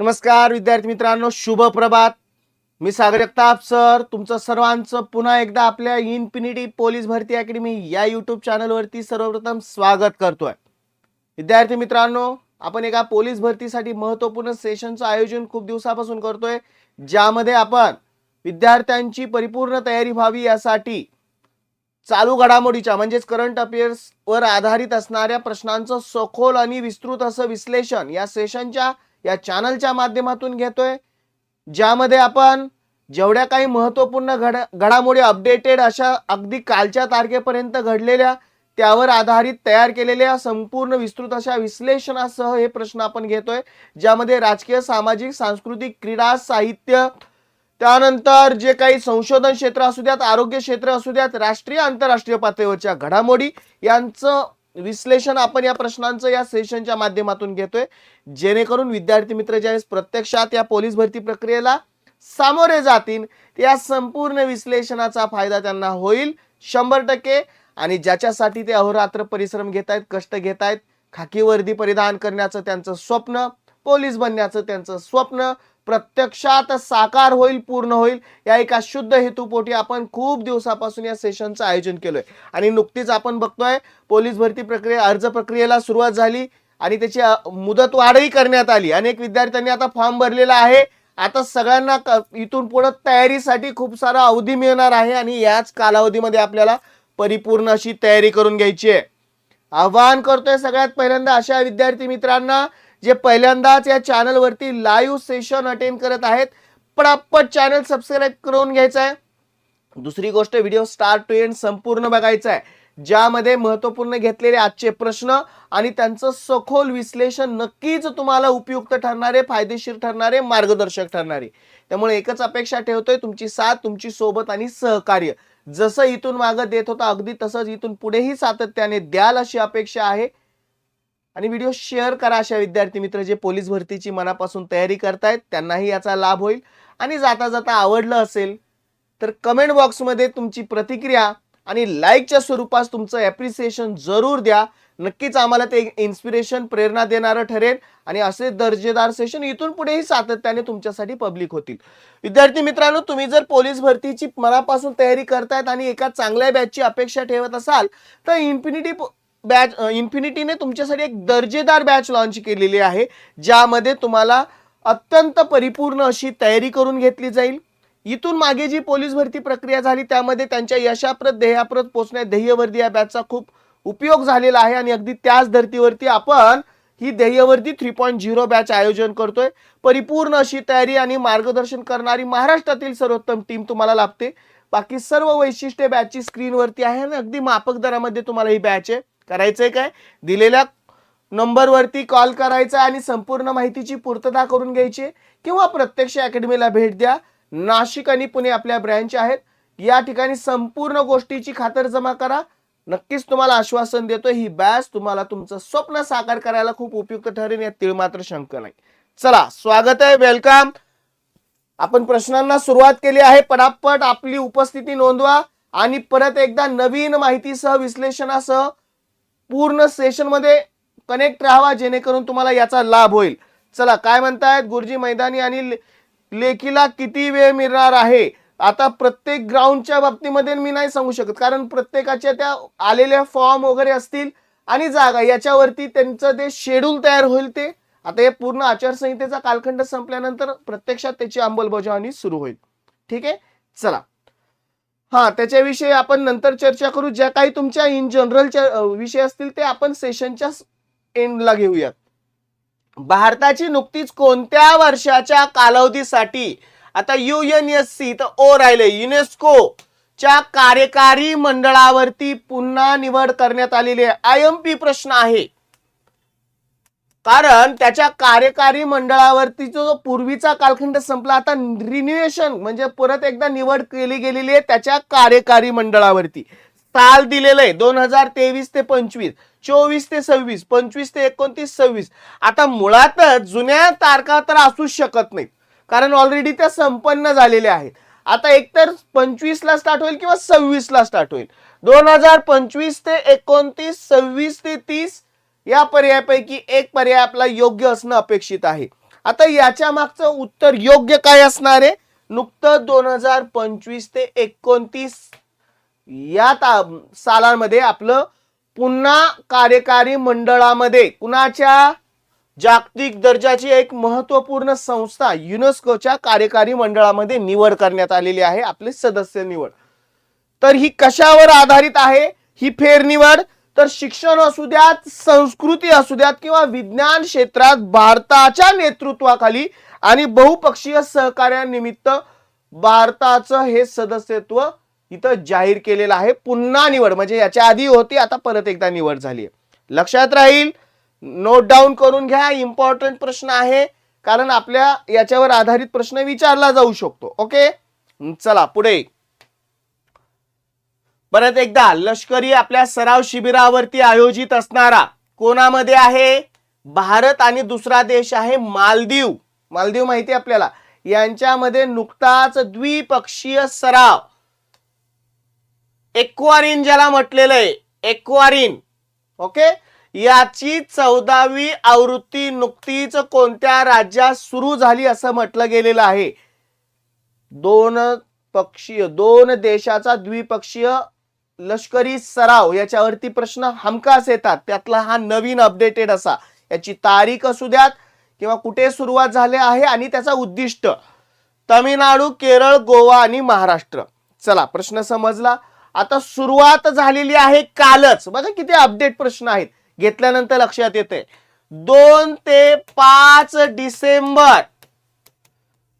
नमस्कार विद्यार्थी मित्रांनो शुभ प्रभात. मी सागर जगताप सर. तुमचं सर्वांचं पुन्हा एकदा आपल्या इन्फिनिटी पोलीस भरती अकॅडमी या यूट्यूब चॅनलवरती सर्वप्रथम स्वागत करतोय. विद्यार्थी मित्रांनो आपण एका पोलीस भरतीसाठी महत्त्वपूर्ण सेशनचं आयोजन खूप दिवसापासून करतोय ज्यामध्ये आपण विद्यार्थ्यांची परिपूर्ण तयारी व्हावी यासाठी चालू घडामोडीच्या म्हणजेच करंट अफेअर्सवर आधारित असणाऱ्या प्रश्नांचं सखोल आणि विस्तृत असं विश्लेषण या सेशनच्या या चॅनलच्या माध्यमातून घेतोय. ज्यामध्ये आपण जेवढ्या काही महत्त्वपूर्ण घड घडामोडी अपडेटेड अशा अगदी कालच्या तारखेपर्यंत घडलेल्या त्यावर आधारित तयार केलेल्या संपूर्ण विस्तृत अशा विश्लेषणासह हे प्रश्न आपण घेतोय. ज्यामध्ये राजकीय सामाजिक सांस्कृतिक क्रीडा साहित्य त्यानंतर जे काही संशोधन क्षेत्र असू द्यात आरोग्य क्षेत्र असू द्यात राष्ट्रीय आंतरराष्ट्रीय पातळीवरच्या घडामोडी यांचं विश्लेषण आपण या प्रश्नांचं या सेशनच्या माध्यमातून घेतोय. जेणेकरून विद्यार्थी मित्र ज्यावेळेस प्रत्यक्षात या पोलीस भरती प्रक्रियेला सामोरे जातील या संपूर्ण विश्लेषणाचा फायदा त्यांना होईल शंभर टक्के. आणि ज्याच्यासाठी ते अहोरात्र परिश्रम घेत आहेत कष्ट घेत आहेत खाकी वर्दी परिधान करण्याचं त्यांचं स्वप्न पोलीस बनण्याचं त्यांचं स्वप्न प्रत्यक्षात साकार होईल पूर्ण होईल. या एका शुद्ध हेतूपोटी आपण खूप दिवसापासून या सेशनचं आयोजन केलंय. आणि नुकतीच आपण बघतोय पोलीस भरती प्रक्रिया अर्ज प्रक्रियेला सुरुवात झाली आणि त्याची मुदत मुदतवाढही करण्यात आली. अनेक विद्यार्थ्यांनी आता फॉर्म भरलेला आहे. आता सगळ्यांना इथून पुढे तयारीसाठी खूप सारा अवधी मिळणार आहे आणि याच कालावधीमध्ये आपल्याला परिपूर्ण अशी तयारी करून घ्यायची आहे. आवाहन करतोय सगळ्यात पहिल्यांदा अशा विद्यार्थी मित्रांना जे पहिल्यांदाच या चॅनलवरती लाईव्ह सेशन अटेंड करत आहेत. पटापट चॅनल सबस्क्राईब करून घ्यायचं आहे. दुसरी गोष्ट व्हिडिओ स्टार्ट टू एंड संपूर्ण बघायचा आहे. ज्यामध्ये महत्त्वपूर्ण घेतलेले आजचे प्रश्न आणि त्यांचं सखोल विश्लेषण नक्कीच तुम्हाला उपयुक्त ठरणारे फायदेशीर ठरणारे मार्गदर्शक ठरणारे. त्यामुळे एकच अपेक्षा ठेवतोय तुमची साथ तुमची सोबत आणि सहकार्य. जसं इथून मागं देत होता अगदी तसंच इथून पुढेही सातत्याने द्याल अशी अपेक्षा आहे. आणि व्हिडिओ शेअर करा अशा विद्यार्थी मित्र जे पोलीस भरतीची मनापासून तयारी करतायत त्यांनाही याचा लाभ होईल. आणि जाता जाता आवडलं असेल तर कमेंट बॉक्समध्ये तुमची प्रतिक्रिया आणि लाईकच्या स्वरूपात तुमचं ॲप्रिसिएशन जरूर द्या. नक्कीच आम्हाला ते इन्स्पिरेशन प्रेरणा देणारं ठरेल आणि असे दर्जेदार सेशन इथून पुढेही सातत्याने तुमच्यासाठी पब्लिक होतील. विद्यार्थी मित्रांनो तुम्ही जर पोलीस भरतीची मनापासून तयारी करतायत आणि एका चांगल्या बॅचची अपेक्षा ठेवत असाल तर इन्फिनिटी बॅच इन्फिनिटीने तुमच्यासाठी एक दर्जेदार बॅच लॉन्च केलेली आहे ज्यामध्ये तुम्हाला अत्यंत परिपूर्ण अशी तयारी करून घेतली जाईल. इथून मागे जी पोलीस भरती प्रक्रिया झाली त्यामध्ये त्यांच्या यशाप्रत ध्येयाप्रत पोचण्यात ध्येयवर्दी या बॅचचा खूप उपयोग झालेला आहे आणि अगदी त्याच धर्तीवरती आपण ही Dhyeyvardi three point zero batch आयोजन करतोय. परिपूर्ण अशी तयारी आणि मार्गदर्शन करणारी महाराष्ट्रातील सर्वोत्तम टीम तुम्हाला लाभते. बाकी सर्व वैशिष्ट्ये बॅचची स्क्रीनवरती आहे आणि अगदी मापक दरामध्ये तुम्हाला ही बॅच आहे. करायचंय काय? दिलेल्या नंबरवरती कॉल करायचा आणि संपूर्ण माहितीची पूर्तता करून घ्यायची. किंवा प्रत्यक्ष अकॅडमीला भेट द्या. नाशिक आणि पुणे आपल्या ब्रँच आहेत. या ठिकाणी संपूर्ण गोष्टीची खातर जमा करा. नक्कीच तुम्हाला आश्वासन देतो ही बॅच तुम्हाला तुमचं स्वप्न साकार करायला खूप उपयुक्त ठरेल. यात तीळ मात्र शंक नाही. चला स्वागत आहे. वेलकम. आपण प्रश्नांना सुरुवात केली आहे. पटापट आपली उपस्थिती नोंदवा. आणि परत एकदा नवीन माहितीसह विश्लेषणासह पूर्ण सेशनमध्ये कनेक्ट राहावा जेणेकरून तुम्हाला याचा लाभ होईल. चला काय म्हणतायत? गुरुजी मैदानी आणि ले- लेखीला किती वेळ मिळणार आहे? आता प्रत्येक ग्राउंडच्या बाबतीमध्ये मी नाही सांगू शकत कारण प्रत्येकाच्या त्या आलेल्या फॉर्म वगैरे असतील आणि जागा याच्यावरती त्यांचं ते शेड्यूल तयार होईल ते. आता हे पूर्ण आचारसंहितेचा कालखंड संपल्यानंतर प्रत्यक्षात त्याची अंमलबजावणी सुरू होईल. ठीक आहे? चला. हा त्याच्याविषयी आपण नंतर चर्चा करू. ज्या काही तुमच्या इन जनरलच्या विषय असतील ते आपण सेशनच्या एंडला घेऊयात. भारताची नुकतीच कोणत्या वर्षाच्या कालावधीसाठी आता युएनएससी तर ओ राहिले? युनेस्को च्या कार्यकारी मंडळावरती पुन्हा निवड करण्यात आलेली आहे. आय एम पी प्रश्न आहे. कारण त्याच्या कार्यकारी मंडळावरती जो पूर्वीचा कालखंड संपला आता रिन्युएशन म्हणजे परत एकदा निवड केली गेलेली आहे त्याच्या कार्यकारी मंडळावरती. साल दिलेलं आहे दोन हजार तेवीस ते पंचवीस चोवीस ते सव्वीस पंचवीस ते एकोणतीस सव्वीस. आता मुळातच जुन्या तारखा तर असूच शकत नाहीत कारण ऑलरेडी त्या संपन्न झालेल्या आहेत. आता एकतर पंचवीस ला स्टार्ट होईल किंवा सव्वीस ला स्टार्ट होईल. दोन हजार पंचवीस ते एकोणतीस सव्वीस ते तीस या पर्यायापैकी एक पर्याय आपला योग्य असणं अपेक्षित आहे. आता याच्या मागचं उत्तर योग्य काय असणार आहे? नुकतं दोन हजार पंचवीस ते एकोणतीस या ता- सालांमध्ये आपलं पुन्हा कार्यकारी मंडळामध्ये कुणाच्या जागतिक दर्जाची एक महत्त्वपूर्ण संस्था युनेस्कोच्या कार्यकारी मंडळामध्ये निवड करण्यात आलेली आहे आपले सदस्य निवड. तर ही कशावर आधारित आहे? ही फेरनिवड तर शिक्षण असू द्यात संस्कृती असू द्यात किंवा विज्ञान क्षेत्रात भारताच्या नेतृत्वाखाली आणि बहुपक्षीय सहकार्यानिमित्त भारताचं हे सदस्यत्व इथं जाहीर केलेलं आहे. पुन्हा निवड म्हणजे याच्या आधी होती आता परत एकदा निवड झाली आहे लक्षात राहील नोट डाऊन करून घ्या इम्पॉर्टंट प्रश्न आहे कारण आपल्या याच्यावर आधारित प्रश्न विचारला जाऊ शकतो. ओके चला पुढे. परत एकदा लष्करी आपल्या सराव शिबिरावरती आयोजित असणारा कोणामध्ये आहे? भारत आणि दुसरा देश आहे मालदीव. मालदीव माहिती आहे आपल्याला. यांच्यामध्ये नुकताच द्विपक्षीय सराव. एक्वारिन ज्याला म्हटलेलं आहे एक्वारिन. ओके? याची चौदावी आवृत्ती नुकतीच कोणत्या राज्यात सुरू झाली असं म्हटलं गेलेलं आहे? दोन पक्षीय दोन देशाचा द्विपक्षीय लष्करी सराव याच्यावरती प्रश्न हमखास येतात. त्यातला हा नवीन अपडेटेड असा. याची तारीख असू द्यात किंवा कुठे सुरुवात झाली आहे आणि त्याचा उद्दिष्ट. तमिळनाडू केरळ गोवा आणि महाराष्ट्र. चला प्रश्न समजला. आता सुरुवात झालेली आहे कालच. बघा किती अपडेट प्रश्न आहेत. घेतल्यानंतर लक्षात येते. दोन ते पाच डिसेंबर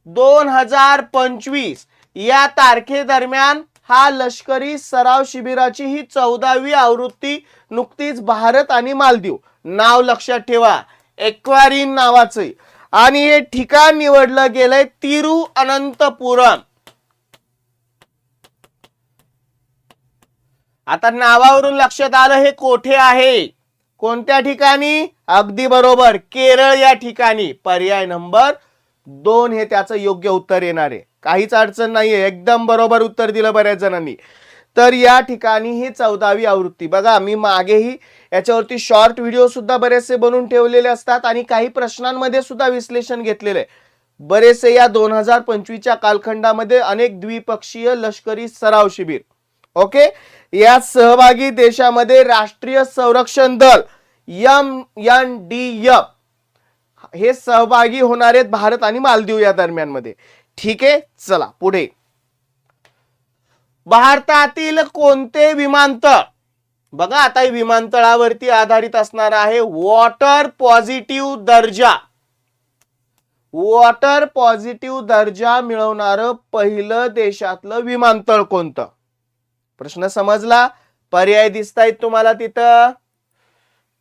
दोन हजार पंचवीस या तारखेदरम्यान हा लष्करी सराव शिबिराची ही चौदावी आवृत्ती नुकतीच भारत आणि मालदीव. नाव लक्षात ठेवा एक्वारिन नावाचे. आणि हे ठिकाण निवडलं गेलंय तिरुअनंतपुरम. आता नावावरून लक्षात आलं हे कोठे आहे? कोणत्या ठिकाणी? अगदी बरोबर केरळ या ठिकाणी. पर्याय नंबर दोन हे त्याचं योग्य उत्तर येणार आहे. काहीच अडचण नाही आहे एकदम बरोबर उत्तर दिलं बऱ्याच जणांनी. तर या ठिकाणी ही चौदावी आवृत्ती. बघा मी मागेही याच्यावरती शॉर्ट व्हिडिओ सुद्धा बरेचसे बनवून ठेवलेले असतात आणि काही प्रश्नांमध्ये सुद्धा विश्लेषण घेतलेलं आहे. बरेचसे या दोन हजार पंचवीसच्या कालखंडामध्ये अनेक द्विपक्षीय लष्करी सराव शिबिर. ओके? या सहभागी देशामध्ये राष्ट्रीय संरक्षण दल एम एन डी एफ हे सहभागी होणार आहेत भारत आणि मालदीव या दरम्यानमध्ये ठीक आहे चला पुढे. भारतातील कोणते विमानतळ? बघा आता विमानतळावरती आधारित असणार आहे वॉटर पॉझिटिव्ह दर्जा. वॉटर पॉझिटिव्ह दर्जा मिळवणार पहिलं देशातलं विमानतळ कोणतं? प्रश्न समजला? पर्याय दिसतायत तुम्हाला तिथं?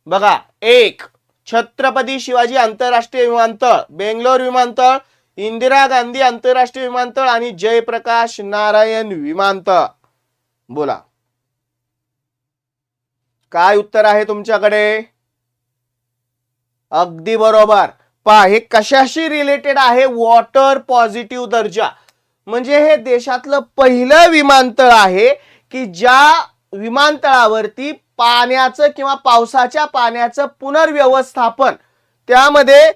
बघा एक छत्रपती शिवाजी आंतरराष्ट्रीय विमानतळ बेंगलोर विमानतळ इंदिरा गांधी आंतरराष्ट्रीय विमानतळ आणि जयप्रकाश नारायण विमानतळ. बोला. काय उत्तर आहे तुमच्याकडे? अगदी बरोबर. पहा हे कशाशी रिलेटेड आहे? वॉटर पॉझिटिव्ह दर्जा. म्हणजे हे देशातलं पहिलं विमानतळ आहे की ज्या विमानतळावरती पाण्याचं किंवा पावसाच्या पाण्याचं पुनर्व्यवस्थापन. त्यामध्ये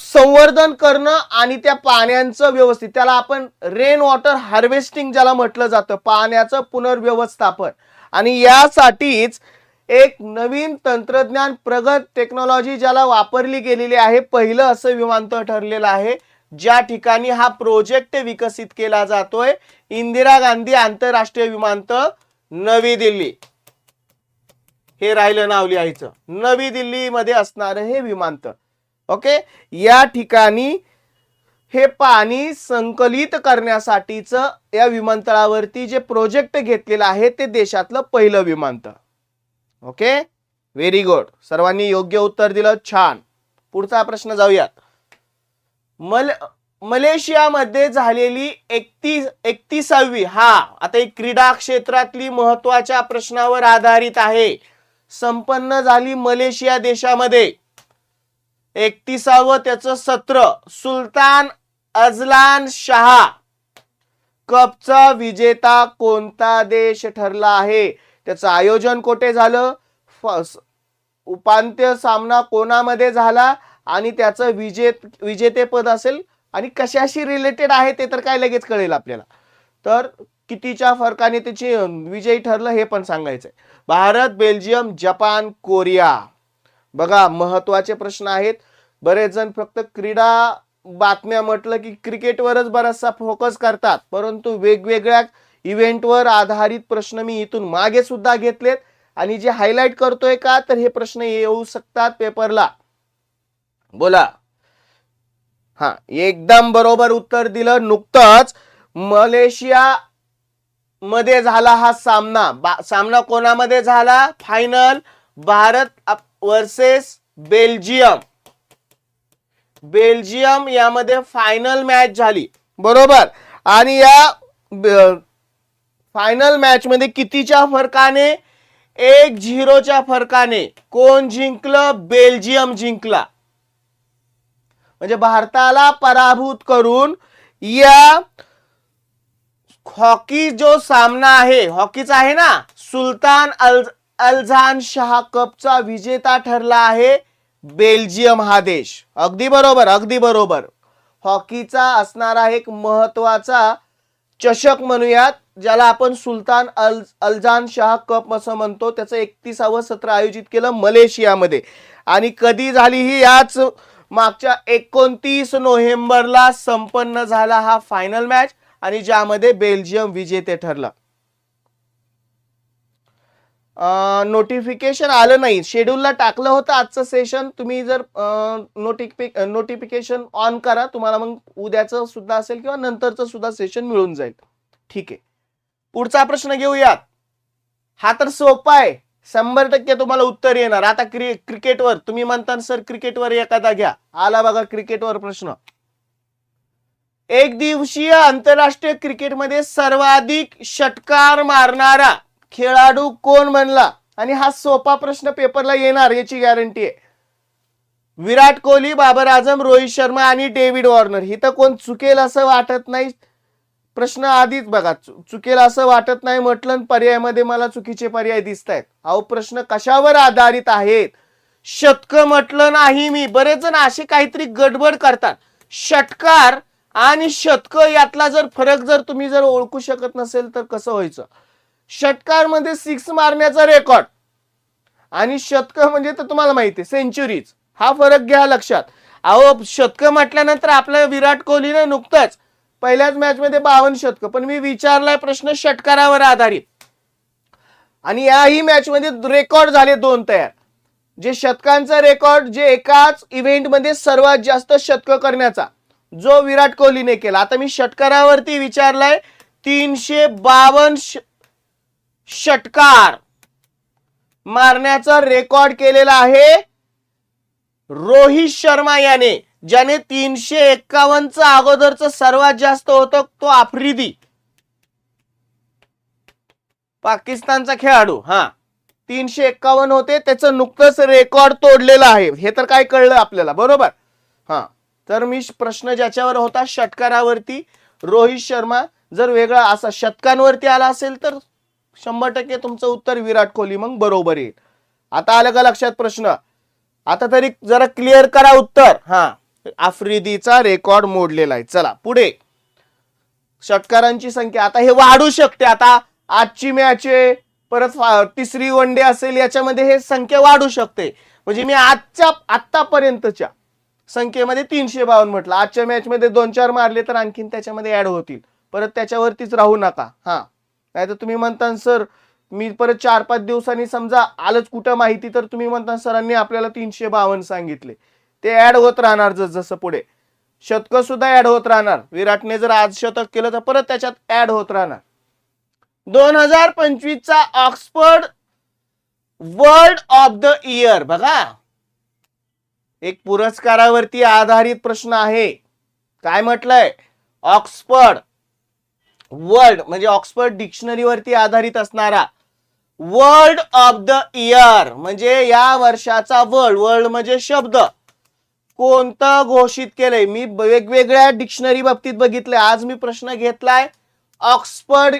संवर्धन करणं आणि त्या पाण्याचं व्यवस्थित त्याला आपण रेन वॉटर हार्वेस्टिंग ज्याला म्हटलं जातं पाण्याचं पुनर्व्यवस्थापन. आणि यासाठीच एक नवीन तंत्रज्ञान प्रगत टेक्नॉलॉजी ज्याला वापरली गेलेली आहे पहिलं असं विमानतळ ठरलेलं आहे ज्या ठिकाणी हा प्रोजेक्ट विकसित केला जातोय इंदिरा गांधी आंतरराष्ट्रीय विमानतळ नवी दिल्ली. हे राहिलं नाव लिहायचं. नवी दिल्लीमध्ये असणारं हे विमानतळ. ओके? या ठिकाणी हे पाणी संकलित करण्यासाठीच या विमानतळावरती जे प्रोजेक्ट घेतलेलं आहे ते देशातलं पहिलं विमानतळ. ओके? व्हेरी गुड सर्वांनी योग्य उत्तर दिलं. छान. पुढचा प्रश्न जाऊयात. मल मलेशियामध्ये झालेली एकतीस एकतीसावी हा आता एक क्रीडा क्षेत्रातली महत्त्वाच्या प्रश्नावर आधारित आहे. संपन्न झाली मलेशिया देशामध्ये. एकतीसावं त्याचं सत्र सुलतान अजलान शहा. कपचा विजेता कोणता देश ठरला आहे? त्याचं आयोजन कोठे झालं? फ- उपांत्य सामना कोणामध्ये झाला? आणि त्याचं विजेत विजेतेपद असेल? आणि कशाशी रिलेटेड आहे ते तर काय लगेच कळेल आपल्याला. तर कितीच्या फरकाने त्याची विजयी ठरलं हे पण सांगायचंय. Bharat Belgium Japan Korea. बघा महत्त्वाचे प्रश्न आहेत. बरेच जण फक्त क्रीडा बातम्या म्हटलं की क्रिकेटवरच बराचसा फोकस करतात. परंतु वेगवेगळ्या इव्हेंटवर आधारित प्रश्न मी इथून मागे सुद्धा घेतलेत. आणि जे हायलाइट करतोय का तर हे प्रश्न येऊ शकतात पेपरला. बोला. हा एकदम बरोबर उत्तर दिलं. नुकतंच मलेशिया मध्ये झाला हा सामना. सामना कोणामध्ये झाला? Final Bharat versus Belgium Belgium यामध्ये फायनल मॅच झाली. बरोबर? आणि या फायनल मॅच मध्ये कितीच्या फरकाने? एक झिरोच्या फरकाने. कोण जिंकलं? बेल्जियम जिंकला. म्हणजे भारताला पराभूत करून या हॉकी जो सामना आहे हॉकीचा आहे ना सुलतान अल अल्झान शाह कपचा विजेता ठरला आहे बेल्जियम हा देश. अगदी बरोबर अगदी बरोबर. हॉकीचा असणारा एक महत्त्वाचा चषक म्हणूयात ज्याला आपण सुलतान अल अल्जान शाह कप असं म्हणतो. त्याचं एकतीसावं सत्र आयोजित केलं मलेशियामध्ये. आणि कधी झाली ही याच मागच्या एकोणतीस नोव्हेंबरला संपन्न झाला हा फायनल मॅच आणि ज्यामध्ये बेल्जियम विजेते ठरलं. नोटिफिकेशन आलं नाही. शेड्यूलला टाकलं होतं आजचं सेशन तुम्ही जर नोटिफिक नोटिफिकेशन ऑन करा. तुम्हाला मग उद्याचं सुद्धा असेल किंवा नंतरचं सुद्धा सेशन मिळून जाईल. ठीक आहे. पुढचा प्रश्न घेऊयात. हा तर सोपा आहे. शंभर टक्के तुम्हाला उत्तर येणार. आता क्रि क्रिकेटवर तुम्ही म्हणता सर क्रिकेटवर एखादा घ्या. आला बघा क्रिकेटवर प्रश्न. एक दिवसीय आंतरराष्ट्रीय क्रिकेटमध्ये सर्वाधिक षटकार मारणारा खेळाडू कोण बनला? आणि हा सोपा प्रश्न पेपरला येणार याची गॅरंटी आहे. विराट कोहली बाबर आझम रोहित शर्मा आणि डेव्हिड वॉर्नर. ही तर कोण चुकेल असं वाटत नाही? प्रश्न आधीच बघा. चुकेल असं वाटत नाही म्हटलं पर्यायमध्ये पर्यायामध्ये मला चुकीचे पर्याय दिसत आहेत अहो प्रश्न कशावर आधारित आहेत? षटक म्हटलं नाही मी. बरेच जण असे काहीतरी गडबड करतात. षटकार आणि शतक यातला जर फरक जर तुम्ही जर ओळखू शकत नसेल तर कसं व्हायचं? षटकारमध्ये सिक्स मारण्याचा रेकॉर्ड आणि शतक म्हणजे तर तुम्हाला माहिती आहे सेंचुरीज हा फरक घ्या लक्षात. अहो शतक म्हटल्यानंतर आपल्या विराट कोहलीनं नुकतंच पहिल्याच मॅच मध्ये बावन्न शतक. पण मी विचारलाय प्रश्न षटकारावर आधारित. आणि याही मॅच मध्ये रेकॉर्ड झाले दोन तयार. जे शतकांचा रेकॉर्ड जे एकाच इव्हेंटमध्ये सर्वात जास्त शतक करण्याचा. जो विराट कोहलीने केला. आता मी षटकारावरती विचारलाय तीनशे बावन्न षटकार मारण्याचा रेकॉर्ड केलेला आहे रोहित शर्मा याने ज्याने तीनशे एक्कावन्नचं अगोदरचं सर्वात जास्त होतं तो आफ्रिदी. पाकिस्तानचा खेळाडू हा. तीनशे एक्कावन्न होते त्याचं नुकतंच रेकॉर्ड तोडलेलं आहे. हे तर काय कळलं आपल्याला बरोबर? हा. तर मी प्रश्न ज्याच्यावर होता षटकारावरती. रोहित शर्मा जर वेगळा असा शतकांवरती आला असेल तर शंभर टक्के तुमचं उत्तर विराट कोहली मग बरोबर येईल. आता आलं का लक्षात प्रश्न? आता तरी जरा क्लिअर करा उत्तर. हा आफ्रिदीचा रेकॉर्ड मोडलेला आहे. चला पुढे. षटकारांची संख्या आता हे वाढू शकते. आता आजची मॅच आहे परत फा- तिसरी वन डे असेल याच्यामध्ये हे संख्या वाढू शकते. म्हणजे मी आजच्या आतापर्यंतच्या संख्येमध्ये तीनशे बावन्न म्हटलं. आजच्या मॅच मध्ये दोन चार मारले तर आणखीन त्याच्यामध्ये ऍड होतील. परत त्याच्यावरतीच राहू नका. हा. नाही तर तुम्ही म्हणता सर मी परत चार पाच दिवसांनी समजा आलंच कुठं माहिती तर तुम्ही म्हणता सरांनी आपल्याला तीनशे बावन्न सांगितले. ते ऍड होत राहणार जस जसं पुढे. शतक सुद्धा ऍड होत राहणार. विराटने जर आज शतक केलं तर परत त्याच्यात ऍड होत राहणार. दोन हजार पंचवीसचा Oxford world of the year. बघा. एक पुरस्कारावरती आधारित प्रश्न आहे. काय म्हटलंय? ऑक्सफर्ड वर्ल्ड म्हणजे ऑक्सफर्ड डिक्शनरीवरती आधारित असणारा वर्ल्ड ऑफ द इयर म्हणजे या वर्षाचा वर्ल्ड वर्ल्ड म्हणजे शब्द. कोणतं घोषित केलंय? मी वेगवेगळ्या डिक्शनरी बाबतीत बघितलंय. आज मी प्रश्न घेतलाय ऑक्सफर्ड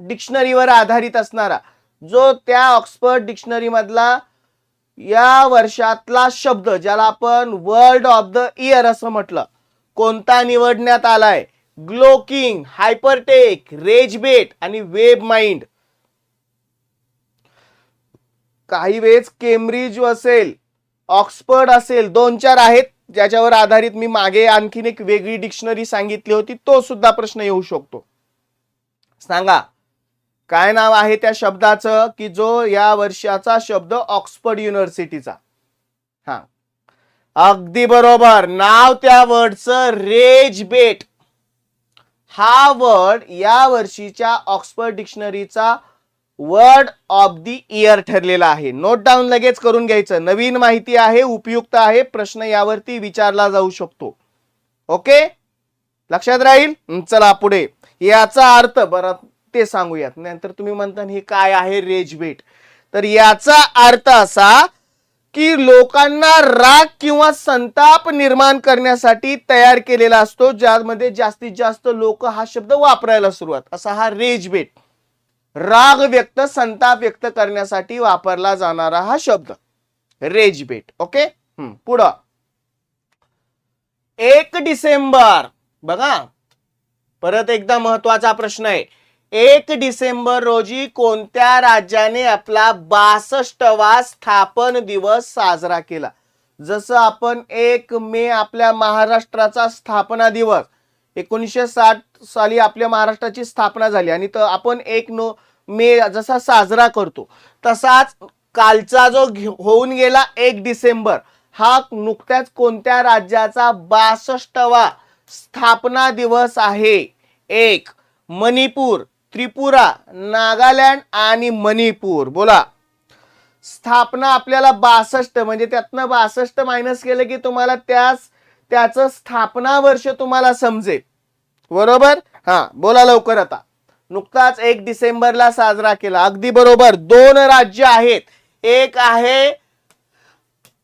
डिक्शनरीवर आधारित असणारा. जो त्या ऑक्सफर्ड डिक्शनरी मधला या वर्षातला शब्द ज्याला आपण वर्ड ऑफ द इयर असं म्हटलं. कोणता निवडण्यात आलाय? ग्लोकिंग हायपरटेक रेजबेट आणि वेब माइंड. काही वेळेस केम्ब्रिज असेल ऑक्सफर्ड असेल दोन चार आहेत ज्याच्यावर आधारित मी मागे आणखीन एक वेगळी डिक्शनरी सांगितली होती तो सुद्धा प्रश्न येऊ शकतो. सांगा काय नाव आहे त्या शब्दाचं? की जो या वर्षाचा शब्द ऑक्सफर्ड युनिव्हर्सिटीचा. हा. अगदी बरोबर. नाव त्या वर्डचं रेज बेट. हा वर्ड या वर्षीच्या ऑक्सफर्ड डिक्शनरीचा वर्ड ऑफ दी इयर ठरलेला आहे. नोट डाऊन लगेच करून घ्यायचं. नवीन माहिती आहे उपयुक्त आहे प्रश्न यावरती विचारला जाऊ शकतो. ओके? लक्षात राहील? चला पुढे. याचा अर्थ बरं ते सांगूयात. नंतर तुम्ही म्हणता हे काय आहे रेजबेट तर याचा अर्थ असा की लोकांना राग किंवा संताप निर्माण करण्यासाठी तयार केलेला असतो ज्यामध्ये जास्तीत जास्त लोक हा शब्द वापरायला सुरुवात. असा हा रेजबेट राग व्यक्त संताप व्यक्त करण्यासाठी वापरला जाणारा हा शब्द. Rage bait okay? हम्म, पुढं. एक डिसेंबर. बघा. परत एकदा महत्त्वाचा प्रश्न आहे. एक डिसेंबर रोजी कोणत्या राज्याने आपला बासष्टवा स्थापन दिवस साजरा केला? जसं आपण एक मे आपल्या महाराष्ट्राचा स्थापना दिवस एकोणीसशे साठ साली आपल्या महाराष्ट्राची स्थापना झाली आणि तर आपण एक नो मे जसा साजरा करतो तसाच कालचा जो घे- होऊन गेला एक डिसेंबर हा नुकत्याच कोणत्या राज्याचा बासष्टवा स्थापना दिवस आहे? एक मणिपूर त्रिपुरा नागालँड आणि मणिपूर. बोला. स्थापना आपल्याला बासष्ट म्हणजे त्यातनं बासष्ट मायनस केलं की तुम्हाला त्याच त्याचं स्थापना वर्ष तुम्हाला समजेल. बरोबर? हा बोला लवकर आता. नुकताच एक डिसेंबरला साजरा केला. अगदी बरोबर. दोन राज्य आहेत. एक आहे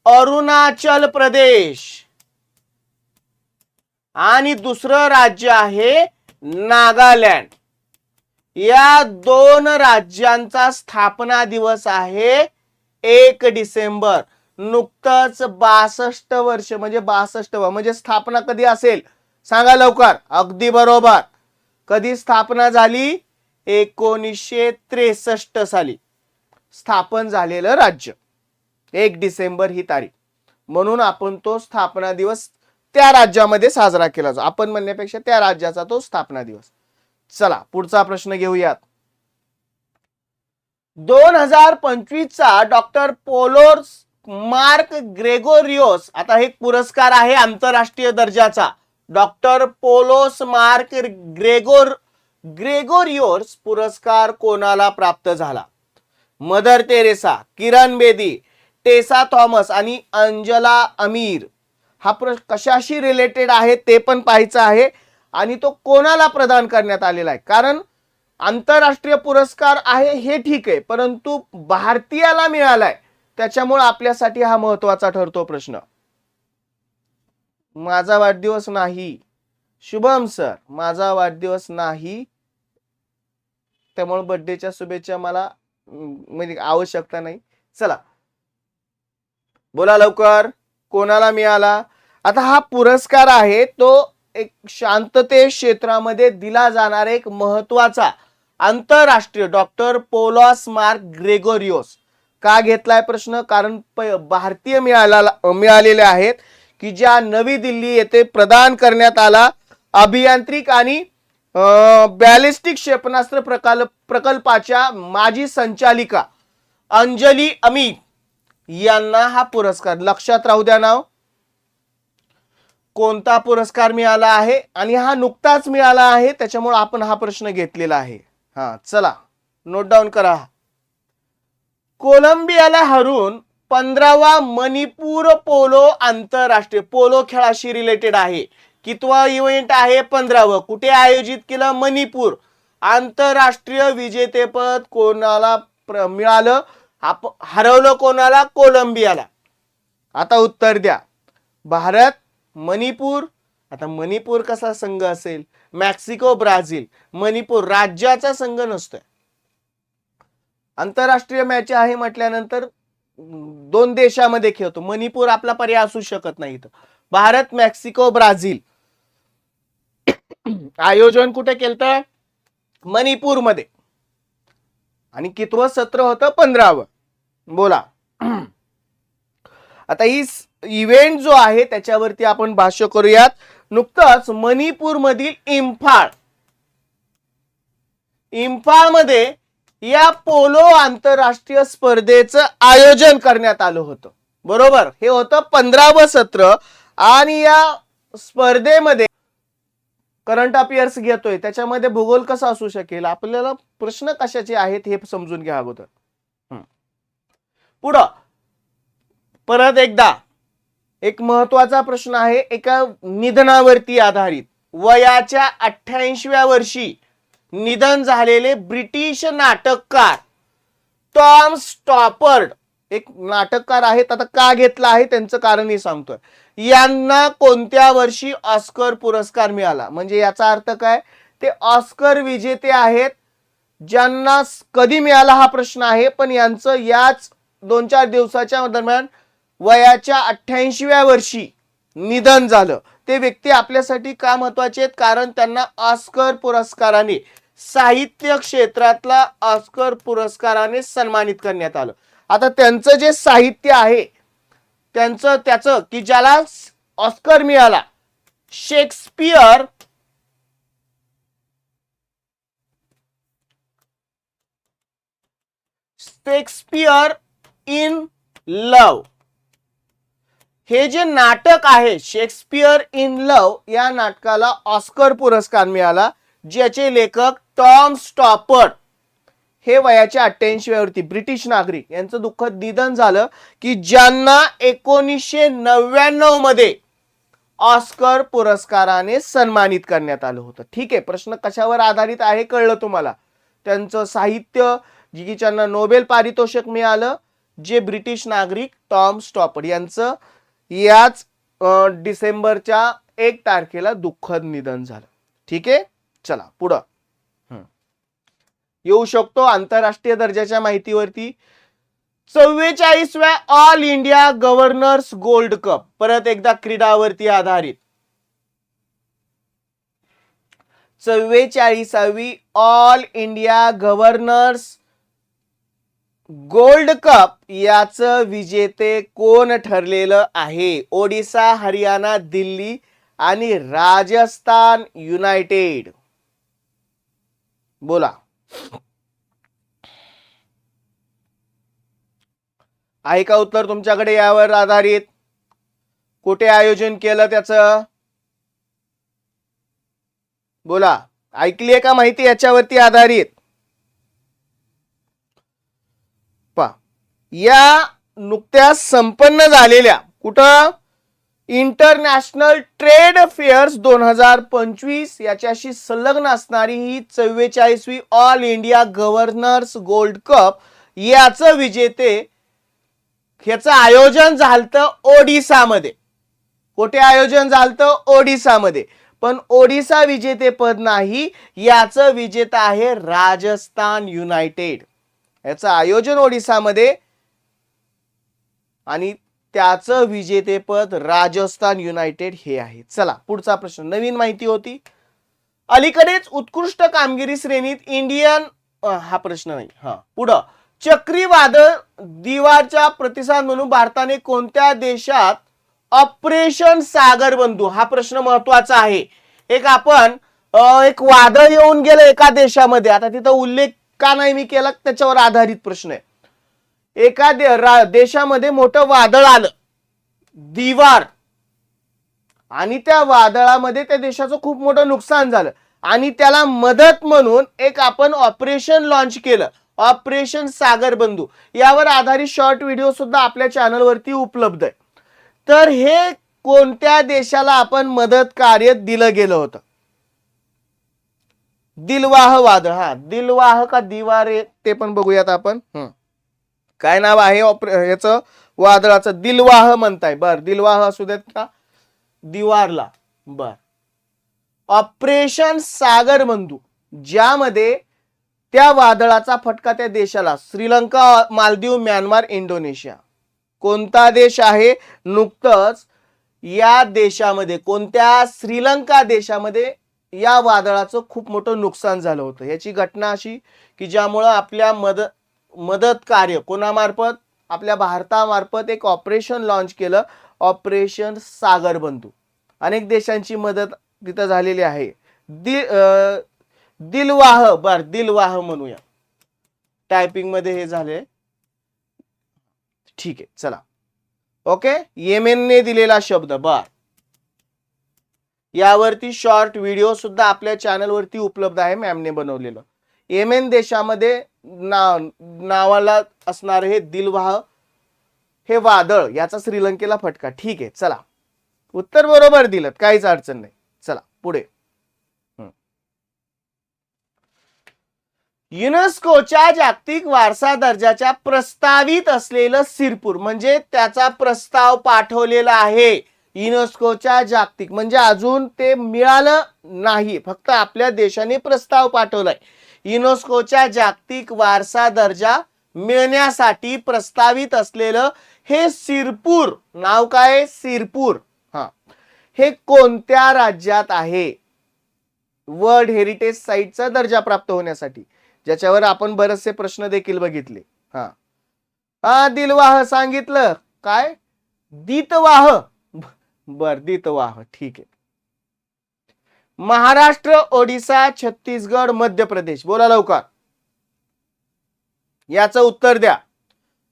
अरुणाचल प्रदेश. आणि दुसरं राज्य आहे नागालँड. या दोन राज्यांचा स्थापना दिवस आहे एक डिसेंबर. नुकतंच बासष्ट वर्ष म्हणजे बासष्ट म्हणजे स्थापना कधी असेल? सांगा लवकर. अगदी बरोबर. कधी स्थापना झाली? एकोणीसशे त्रेसष्ट साली. स्थापन झालेलं राज्य. एक डिसेंबर ही तारीख. म्हणून आपण तो स्थापना दिवस त्या राज्यामध्ये साजरा केला जातो. आपण म्हणण्यापेक्षा त्या राज्याचा तो स्थापना दिवस. चला पुढचा प्रश्न घेऊयात. दोन हजार पंचवीसचा डॉक्टर पोलोर्स मार्क ग्रेगोरियोस आता हे एक पुरस्कार आहे आंतरराष्ट्रीय दर्जाचा. डॉक्टर पोलोस मार्क ग्रेगोर ग्रेगोरियोस पुरस्कार कोणाला प्राप्त झाला? मदर तेरेसा किरण बेदी टेसा थॉमस आणि अंजला अमीर. हा प्रश्न कशाशी रिलेटेड आहे ते पण पाहायचं आहे. आणि तो कोणाला प्रदान करण्यात आलेला आहे? कारण आंतरराष्ट्रीय पुरस्कार आहे हे ठीक आहे परंतु भारतीयाला मिळालाय त्याच्यामुळे आपल्यासाठी हा महत्त्वाचा ठरतो प्रश्न. माझा वाढदिवस नाही. शुभम सर माझा वाढदिवस नाही. त्यामुळे बर्थडेच्या शुभेच्छा मला म्हणजे आवश्यकता नाही. चला. बोला लवकर कोणाला मिळाला? आता हा पुरस्कार आहे तो एक शांतते क्षेत्रामध्ये दिला जाणारा एक महत्त्वाचा आंतरराष्ट्रीय डॉक्टर पोलॉस मार्क ग्रेगोरियोस का घेतलाय प्रश्न? कारण प- भारतीय मिळाला मिळालेले आहेत की ज्या नवी दिल्ली येथे प्रदान करण्यात आला अभियांत्रिक आणि बॅलिस्टिक क्षेपणास्त्र प्रकल्प प्रकल्पाच्या माजी संचालिका अंजली अमी यांना हा पुरस्कार. लक्षात राहू द्या नाव. कोणता पुरस्कार मिळाला आहे आणि हा नुकताच मिळाला आहे त्याच्यामुळे आपण हा प्रश्न घेतलेला आहे. हा चला नोट डाऊन करा. कोलंबियाला हरून पंधरावा मणिपूर पोलो आंतरराष्ट्रीय पोलो खेळाशी रिलेटेड आहे. कितवा इव्हेंट आहे पंधरावं? कुठे आयोजित केलं मणिपूर? आंतरराष्ट्रीय विजेतेपद कोणाला प्र- मिळालं? आप हरवलं कोणाला? कोलंबियाला. आता उत्तर द्या. भारत मणिपूर. आता मणिपूर कसा संघ असेल? Mexico Brazil. मणिपूर राज्याचा संघ नसतोय. आंतरराष्ट्रीय मॅच आहे म्हटल्यानंतर दोन देशामध्ये खेळतो. मणिपूर आपला पर्याय असू शकत नाही इथं. Bharat Mexico Brazil. आयोजन कुठे केलं मणिपूरमध्ये. आणि कितवं सत्र होतं? पंधरावं. बोला. आता ही इव्हेंट जो आहे त्याच्यावरती आपण भाष्य करूयात. नुकतंच मणिपूर मधील इम्फाळ. इम्फाळमध्ये या पोलो आंतरराष्ट्रीय स्पर्धेचं आयोजन करण्यात आलं होतं. बरोबर? हे होतं पंधरावं सत्र आणि या स्पर्धेमध्ये करंट अफेअर्स घेतोय. त्याच्यामध्ये भूगोल कसा असू शकेल? आपल्याला प्रश्न कशाचे आहेत हे समजून घ्या अगोदर. पुढं. परत एकदा. एक महत्त्वाचा प्रश्न आहे एका निधनावरती आधारित. वयाच्या अठ्ठ्याऐंशीव्या वर्षी निधन झालेले ब्रिटिश नाटककार टॉम स्टॉपर्ड. एक नाटककार आहेत आता का घेतला आहे त्यांचं कारणही सांगतोय. यांना कोणत्या वर्षी ऑस्कर पुरस्कार मिळाला? म्हणजे याचा अर्थ काय? ते ऑस्कर विजेते आहेत ज्यांना कधी मिळाला हा प्रश्न आहे पण यांचं याच दोन चार दिवसाच्या दरम्यान वयाच्या अठ्ठ्याऐंशीव्या वर्षी निधन झालं. ते व्यक्ती आपल्यासाठी का महत्त्वाचे आहेत? कारण त्यांना ऑस्कर पुरस्काराने साहित्य क्षेत्रातला ऑस्कर पुरस्काराने सन्मानित करण्यात आलं. आता त्यांचं जे साहित्य आहे त्यांचं त्याचं की ज्याला ऑस्कर मिळाला शेक्सपियर शेक्सपियर इन लव. हे जे नाटक आहे शेक्सपियर इन लव या नाटकाला ऑस्कर पुरस्कार मिळाला ज्याचे लेखक टॉम स्टॉपर्ड. हे वयाच्या अठ्ठ्याऐंशीव्यावरती ब्रिटिश नागरिक. यांचं दुःखद निधन झालं की ज्यांना एकोणीसशे नव्याण्णवमध्ये ऑस्कर पुरस्काराने सन्मानित करण्यात आलं होतं. ठीक आहे प्रश्न कशावर आधारित आहे कळलं तुम्हाला? त्यांचं साहित्य जी की ज्यांना नोबेल पारितोषिक मिळालं जे ब्रिटिश नागरिक टॉम स्टॉपर्ड यांचं याच डिसेंबरच्या एक तारखेला दुःखद निधन झालं. ठीक आहे? चला पुढं. येऊ शकतो आंतरराष्ट्रीय दर्जाच्या माहितीवरती. चव्वेचाळीसव्या all India governors gold cup परत एकदा क्रीडावरती आधारित. चव्वेचाळीसावी all India governors gold cup याचं विजेते कोण ठरलेलं आहे? ओडिसा हरियाणा दिल्ली आणि राजस्थान युनायटेड. बोला. आहे का उत्तर तुमच्याकडे यावर आधारित. कुठे आयोजन केलं त्याचं? बोला. ऐकली आहे का माहिती याच्यावरती आधारित पा या नुकत्याच संपन्न झालेल्या कुठं? इंटरनॅशनल ट्रेड फेअर्स दोन हजार पंचवीस याच्याशी संलग्न असणारी ही चव्वेचाळीसवी all India governors gold cup याचं विजेते ह्याचं आयोजन झालं ओडिसामध्ये. कुठे आयोजन झालं ओडिसामध्ये. पण ओडिसा विजेतेपद नाही याचं विजेता आहे राजस्थान युनायटेड. याचं आयोजन ओडिसामध्ये आणि त्याचं विजेतेपद राजस्थान युनायटेड हे आहे. चला पुढचा प्रश्न. नवीन माहिती होती. अलीकडेच उत्कृष्ट कामगिरी श्रेणीत इंडियन हा प्रश्न नाही. हा पुढं. चक्रीवादळ दिवाच्या प्रतिसाद म्हणून भारताने कोणत्या देशात ऑपरेशन सागर बंधू? हा प्रश्न महत्त्वाचा आहे. एक आपण एक वादळ येऊन गेलं एका देशामध्ये. आता तिथं उल्लेख का नाही मी केला? त्याच्यावर आधारित प्रश्न आहे. एका दे- देशामध्ये मोठं वादळ आलं. दिवार. आणि त्या वादळामध्ये त्या देशाचं खूप मोठं नुकसान झालं. आणि त्याला मदत म्हणून एक आपण ऑपरेशन लॉन्च केलं. ऑपरेशन सागर बंधू. यावर आधारित शॉर्ट व्हिडिओ सुद्धा आपल्या चॅनलवरती उपलब्ध आहे. तर हे कोणत्या देशाला आपण मदत कार्य दिलं गेलं होतं? दिलवाह वादळ. हा दिलवाह का दिवार ते पण बघूयात आपण. काय नाव आहे ऑपरे- याचं? वादळाचं दिलवाह म्हणताय. बर दिलवाह असू देत का? दिवारला. बर. ऑपरेशन सागर बंधू ज्यामध्ये त्या वादळाचा फटका त्या देशाला. Sri Lanka Maldives Myanmar Indonesia. कोणता देश आहे? नुकतंच या देशामध्ये कोणत्या श्रीलंका देशामध्ये या वादळाचं खूप मोठं नुकसान झालं होतं. याची घटना अशी की ज्यामुळं आपल्या मद मदत कार्य कोणामार्फत? आपल्या भारतामार्फत एक ऑपरेशन लॉन्च केलं. ऑपरेशन सागर बंधू. अनेक देशांची मदत तिथं झालेली आहे. दि दिलवाह बर दिलवाह म्हणूया. टायपिंगमध्ये हे झाले ठीक आहे चला. ओके येमेनने दिलेला शब्द बर. यावरती शॉर्ट व्हिडिओ सुद्धा आपल्या चॅनलवरती उपलब्ध आहे मॅमने बनवलेलं. येमेन देशामध्ये ना नावाला असणार हे दिलवाह हे वादळ याचा श्रीलंकेला फटका. ठीक आहे चला. उत्तर बरोबर दिलं काहीच अडचण नाही. चला पुढे. युनेस्कोच्या जागतिक वारसा दर्जाच्या प्रस्तावित असलेलं सिरपूर म्हणजे त्याचा प्रस्ताव पाठवलेला आहे. युनेस्कोच्या जागतिक म्हणजे अजून ते मिळालं नाही फक्त आपल्या देशाने प्रस्ताव पाठवलाय. युनेस्कोच्या जागतिक वारसा दर्जा मिळण्यासाठी प्रस्तावित असलेलं हे सिरपूर नाव काय? आहे? सिरपूर. हा. हे कोणत्या राज्यात आहे? वर्ल्ड हेरिटेज साईटचा दर्जा प्राप्त होण्यासाठी. ज्याच्यावर आपण बरेचसे प्रश्न देखील बघितले. हा. हा दिलवाह सांगितलं. काय? दितवाह. बर दितवाह. ठीक आहे. महाराष्ट्र ओडिसा छत्तीसगड मध्य प्रदेश. बोला लवकर. याचं उत्तर द्या.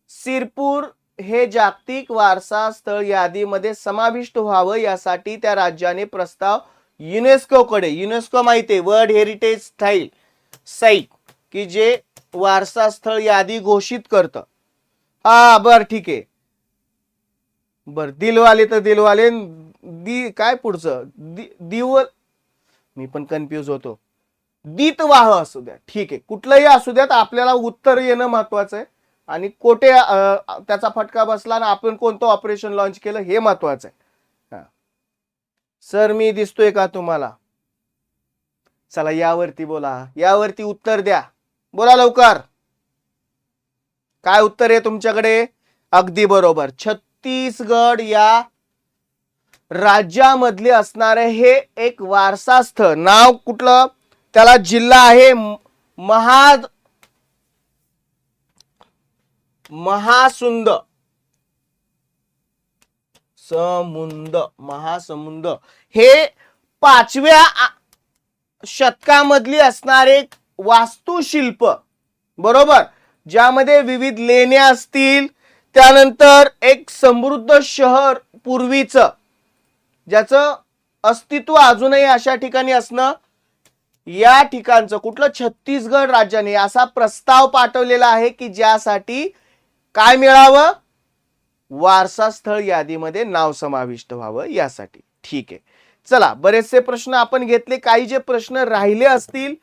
सिरपूर हे जागतिक वारसा स्थळ यादीमध्ये समाविष्ट व्हावं यासाठी त्या राज्याने प्रस्ताव युनेस्कोकडे. युनेस्को माहिती आहे वर्ल्ड हेरिटेज स्टाईल साईट की जे वारसा स्थळ यादी घोषित करतं. हा बर ठीक आहे. बर दिलवाले तर दिलवाले. दि काय पुढचं? दि दिवल मी पण कन्फ्यूज होतो. दीतवाह असू द्या. ठीक आहे. कुठलंही असू द्यात आपल्याला उत्तर येणं महत्वाचं आहे. आणि कोठे त्याचा फटका बसला आणि आपण कोणतं ऑपरेशन लॉन्च केलं हे महत्वाचं आहे. सर मी दिसतोय का तुम्हाला? चला यावरती बोला. यावरती उत्तर द्या. बोला लवकर. काय उत्तर आहे तुमच्याकडे? अगदी बरोबर. छत्तीसगड या राज्यामधले असणारे हे एक वारसा स्थळ. नाव कुठलं? त्याला जिल्हा आहे महा महासुंद. समुंद महासमुंद. हे पाचव्या शतकामधली असणारे एक वास्तुशिल्प. बरोबर? ज्यामध्ये विविध लेण्या असतील. त्यानंतर एक समृद्ध शहर पूर्वीचं. ज्याचं अस्तित्व अजूनही अशा ठिकाणी असणं या ठिकाणचं कुठलं छत्तीसगड राज्याने असा प्रस्ताव पाठवलेला आहे की ज्यासाठी काय मिळावं? वारसा स्थळ यादीमध्ये नाव समाविष्ट व्हावं यासाठी. ठीक आहे. चला बरेचसे प्रश्न आपण घेतले. काही जे प्रश्न राहिले असतील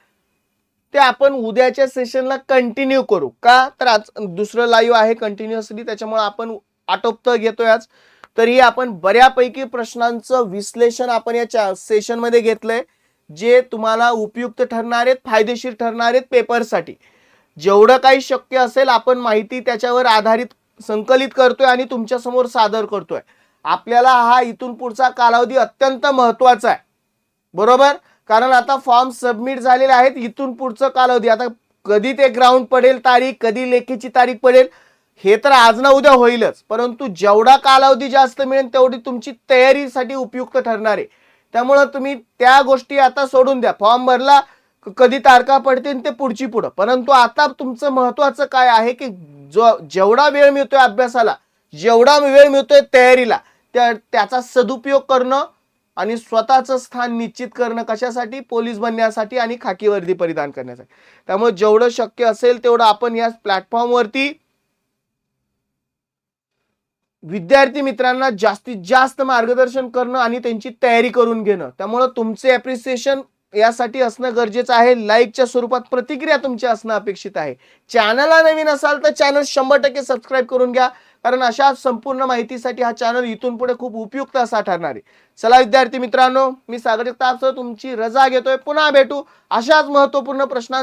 ते आपण उद्याच्या सेशनला कंटिन्यू करू. का? तर आज दुसरं लाईव्ह आहे कंटिन्युअसली त्याच्यामुळे आपण आटोपत घेतोय आज. तरी आपण बऱ्यापैकी प्रश्नांचं विश्लेषण आपण या सेशनमध्ये घेतलंय जे तुम्हाला उपयुक्त ठरणार आहेत फायदेशीर ठरणार आहेत पेपरसाठी जेवढं काही शक्य असेल आपण माहिती त्याच्यावर आधारित संकलित करतोय आणि तुमच्यासमोर सादर करतोय. आपल्याला हा इथून पुढचा कालावधी अत्यंत महत्त्वाचा आहे. बरोबर? कारण आता फॉर्म सबमिट झालेले आहेत इथून पुढचं कालावधी. आता कधी ते ग्राउंड पडेल तारीख कधी लेखीची तारीख पडेल हे तर आज ना उद्या होईलच. परंतु जेवढा कालावधी जास्त मिळेल तेवढी तुमची तयारीसाठी उपयुक्त ठरणार आहे. त्यामुळं तुम्ही त्या गोष्टी आता सोडून द्या. फॉर्म भरला क- कधी तारखा पडतील ते पुढची पुढं. परंतु आता तुमचं महत्वाचं काय आहे की जो जेवढा वेळ मिळतोय अभ्यासाला जेवढा वेळ मिळतोय तयारीला त्या त्याचा सदुपयोग करणं आणि स्वतःचं स्थान निश्चित करणं कशासाठी? पोलीस बनण्यासाठी आणि खाकी वर्दी परिधान करण्यासाठी. त्यामुळे जेवढं शक्य असेल तेवढं आपण या प्लॅटफॉर्मवरती विद्यार्थी मित्रांना जास्तीत जास्त मार्गदर्शन करणं आणि त्यांची तयारी करून घेणं. त्यामुळं तुमचे ॲप्रिसिएशन यासाठी असणं गरजेचं आहे. लाईकच्या स्वरूपात प्रतिक्रिया तुमची असणं अपेक्षित आहे. चॅनलला नवीन असाल तर चॅनल शंभर टक्के सबस्क्राईब करून घ्या. कारण अशा संपूर्ण माहितीसाठी हा चॅनल इथून पुढे खूप उपयुक्त असा ठरणार आहे. चला विद्यार्थी मित्रांनो मी सागर जगताप तुमची रजा घेतोय. पुन्हा भेटू अशाच महत्त्वपूर्ण प्रश्नां